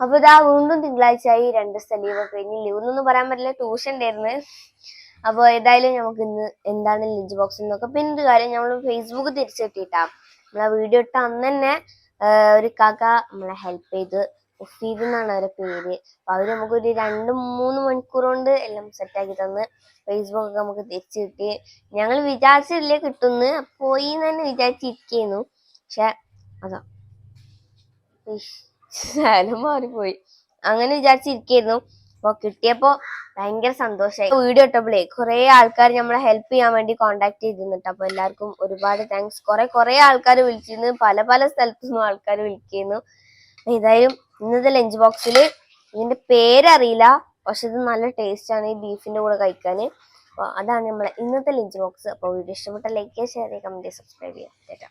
അപ്പൊ ഇതാ വീണ്ടും തിങ്കളാഴ്ചയായി രണ്ട് സ്ഥലീവ് ലീവ് കഴിഞ്ഞ് ലീവ് എന്നൊന്നും പറയാൻ പറ്റില്ല. ട്യൂഷൻ ഉണ്ടായിരുന്നു അപ്പോൾ ഏതായാലും നമുക്ക് ഇന്ന് എന്താണ് ലഞ്ച് ബോക്സ് എന്നൊക്കെ പിന്നെ ഒരു കാര്യം നമ്മൾ ഫേസ്ബുക്ക് തിരിച്ചു നമ്മളെ വീഡിയോ ഇട്ട അന്ന് തന്നെ ഒരു കാക്ക നമ്മളെ ഹെൽപ്പ് ചെയ്ത് ഒഫീദ് എന്നാണ് അവരുടെ പേര്. അപ്പൊ അവർ നമുക്കൊരു രണ്ട് മൂന്ന് മണിക്കൂർ കൊണ്ട് എല്ലാം സെറ്റാക്കി തന്ന് ഫേസ്ബുക്ക് ഒക്കെ നമുക്ക് തിരിച്ചു കിട്ടി. ഞങ്ങൾ വിചാരിച്ചില്ല കിട്ടുന്ന്. പോയി എന്ന് തന്നെ വിചാരിച്ചിരിക്കുന്നു. പക്ഷെ അതാ. സ്ഥലം മാറിപ്പോയി. അങ്ങനെ വിചാരിച്ചിരിക്കുന്നു അപ്പൊ കിട്ടിയപ്പോ ഭയങ്കര സന്തോഷമായി വീഡിയോ ഇട്ടപ്പോഴേ കുറെ ആൾക്കാർ നമ്മളെ ഹെൽപ്പ് ചെയ്യാൻ വേണ്ടി കോണ്ടാക്ട് ചെയ്തിരുന്നിട്ട് അപ്പൊ എല്ലാവർക്കും ഒരുപാട് താങ്ക്സ് കുറെ കുറെ ആൾക്കാർ വിളിച്ചിരുന്നു. പല പല സ്ഥലത്തു നിന്നും ആൾക്കാർ വിളിക്കുന്നു ഏതായാലും ഇന്നത്തെ ലഞ്ച് ബോക്സിൽ ഇതിന്റെ പേരറിയില്ല പക്ഷെ ഇത് നല്ല ടേസ്റ്റ് ആണ് ഈ ബീഫിന്റെ കൂടെ കഴിക്കാൻ അപ്പൊ അതാണ് നമ്മളെ ഇന്നത്തെ ലഞ്ച് ബോക്സ് അപ്പൊ വീഡിയോ ഇഷ്ടപ്പെട്ട ലൈക്ക് ചെയ്യുക ഷെയർ ചെയ്യുക കമന്റ് സബ്സ്ക്രൈബ് ചെയ്യുക.